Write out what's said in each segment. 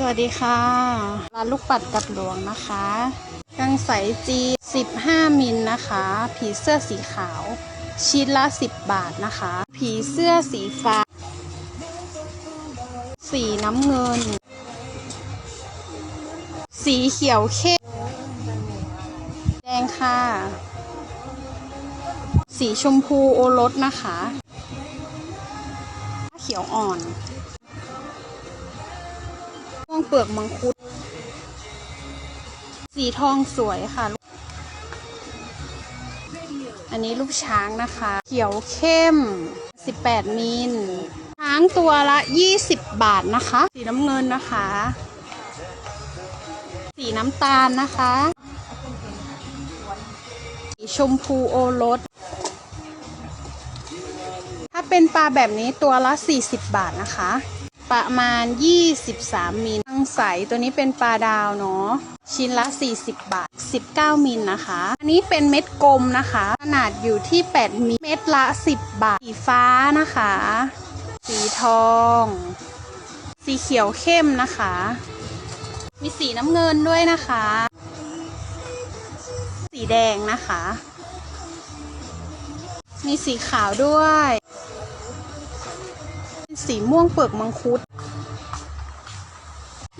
สวัสดีค่ะ ร้านลูกปัดกัดหลวงนะคะกังใสจี15 มิลนะคะ ผีเสื้อสีขาว ชิ้นละ 10 บาทนะคะ ผีเสื้อสีฟ้า สีน้ำเงิน สีเขียวเข้มแดงค่ะ สีชมพูโอรสนะคะ เขียวอ่อน ม่วงเปลือกมังคุด สีทองสวยค่ะ อันนี้ลูกช้างนะคะ เขียวเข้ม 18 มิล ช้างตัวละ 20 บาทนะคะ สีน้ำเงินนะคะ สีน้ำตาลนะคะ สีชมพูโอรสถ้าเป็นปลาแบบนี้ตัวละ 40 บาทนะคะ ประมาณ 23 มิลทังใสตัวนี้เป็นปลาดาวเนาะ ชิ้นละ 40 บาท 19 มิลนะคะ อันนี้เป็นเม็ดกลมนะคะ ขนาดอยู่ที่ 8 มิล เม็ดละ 10 บาท สีฟ้านะคะ สีทอง สีเขียวเข้มนะคะ มีสีน้ำเงินด้วยนะคะ สีแดงนะคะ มีสีขาวด้วย สีม่วงเปลือกมังคุด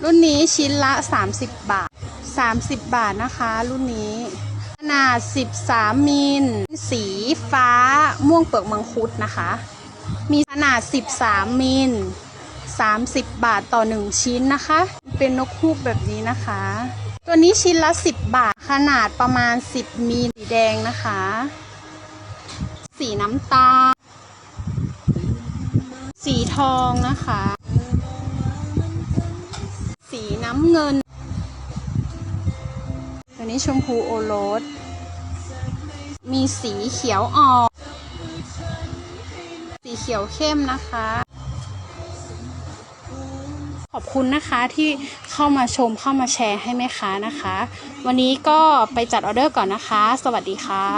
รุ่นนี้ชิ้นละ 30 บาท 30 บาทนะคะ รุ่นนี้ ขนาด 13 มิล สีฟ้าม่วงเปลือกมังคุดนะคะ มีขนาด 13 มิล 30 บาทต่อ 1 ชิ้นนะคะ เป็นนกฮูกแบบนี้นะคะ ตัวนี้ชิ้นละ 10 บาท ขนาดประมาณ 10 มิลสีแดงนะคะ สีน้ำตาล สีทองนะคะ สีน้ำเงิน ตัวนี้ชมพูโอโรส มีสีเขียวอ่อนสีเขียวเข้มนะคะ ขอบคุณนะคะที่เข้ามาชมเข้ามาแชร์ให้แม่ค้านะคะ วันนี้ก็ไปจัดออเดอร์ก่อนนะคะ สวัสดีค่ะ